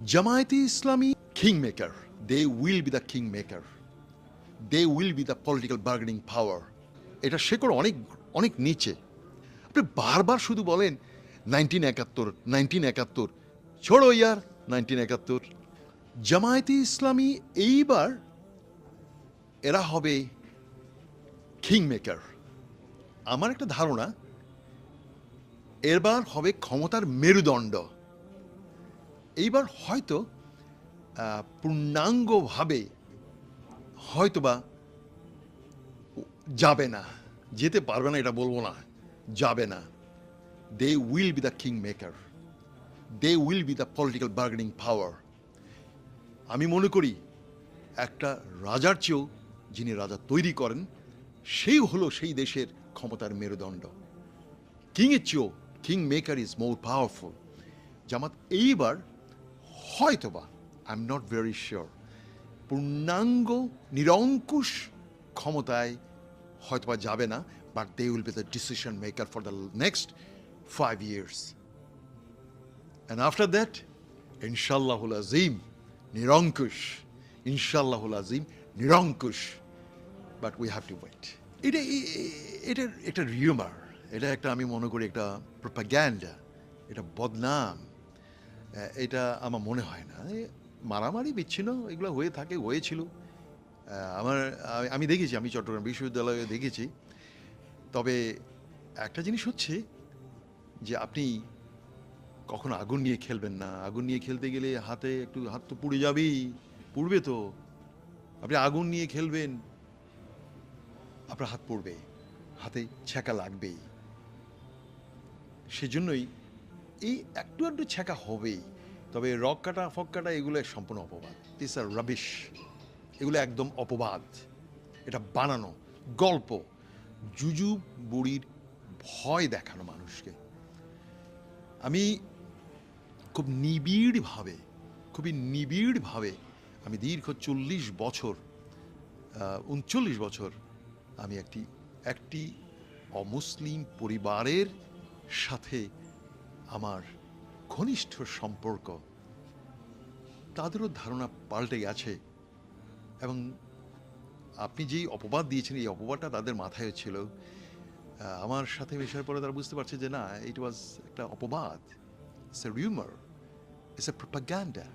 Jamaati maker they will be be king maker they will be the political bargaining power এটা শেকড় অনেক অনেক নিচে। আপনি বারবার শুধু বলেন, নাইনটিন একাত্তর নাইনটিন একাত্তর, ছোড়ো ইয়ার, নাইনটিন একাত্তর। জামায়াতি ইসলামী এইবার এরা হবে কিং মেকার আমার একটা ধারণা এবার হবে ক্ষমতার মেরুদণ্ড। এইবার হয়তো পূর্ণাঙ্গভাবে হয়তোবা যাবে না। যেতে পারবে না, এটা বলব না, যাবে না। They will be the king maker they will be the political bargaining power আমি মনে করি, একটা রাজার চেয়েও যিনি রাজা তৈরি করেন, সেই হলো সেই দেশের ক্ষমতার মেরুদণ্ড। কিংয়ের চেয়েও king maker is more powerful Jamaat এইবার হয়তোবা I am not very sure পূর্ণাঙ্গ, নিরঙ্কুশ ক্ষমতায় হয়তোবা যাবে না but they will be the decision maker for the next five years and after that ইনশাল্লাহুল আজিম নিরঙ্কুশ ইনশাল্লাহুল আজিম নিরঙ্কুশ but we have to wait এটা এ- এ- একটা রিউমার এটা একটা আমি মনে করি একটা প্রোপাগ্যান্ডা এটা বদনাম। এটা আমার মনে হয় না। মারামারি বিচ্ছিন্ন এগুলো হয়ে থাকে, হয়েছিল। আমার আমি- দেখেছি, আমি চট্টগ্রাম বিশ্ববিদ্যালয়ে দেখেছি। তবে একটা জিনিস হচ্ছে যে আপনি কখনো আগুন নিয়ে খেলবেন না। আগুন নিয়ে খেলতে গেলে হাতে একটু, হাত তো পুড়ে যাবেই, পুড়বে তো। আপনি আগুন নিয়ে খেলবেন, আপনার হাত পড়বে, হাতে ছ্যাঁকা লাগবেই। সেজন্যই এই একটু একটু ছ্যাঁকা হবেই। তবে রক কাটা, ফক কাটা, এগুলো সম্পূর্ণ অপবাদ। দিস আর রাবিশ এগুলো একদম অপবাদ। এটা বানানো, গল্প। জুজু বুড়ির ভয় দেখানো মানুষকে। আমি খুব নিবিড়ভাবে, খুবই নিবিড়ভাবে আমি দীর্ঘ চল্লিশ বছর উনচল্লিশ বছর আমি একটি একটি অমুসলিম পরিবারের সাথে আমার ঘনিষ্ঠ সম্পর্ক। তাদেরও ধারণা পাল্টে গেছে এবং আপনি যেই অপবাদ দিয়েছেন, এই অপবাদটা তাদের মাথায় ছিল। আমার সাথে মেশার পরে তারা বুঝতে পারছে যে না ইট ওয়াজ একটা অপবাদ। It's a rumour it's a propaganda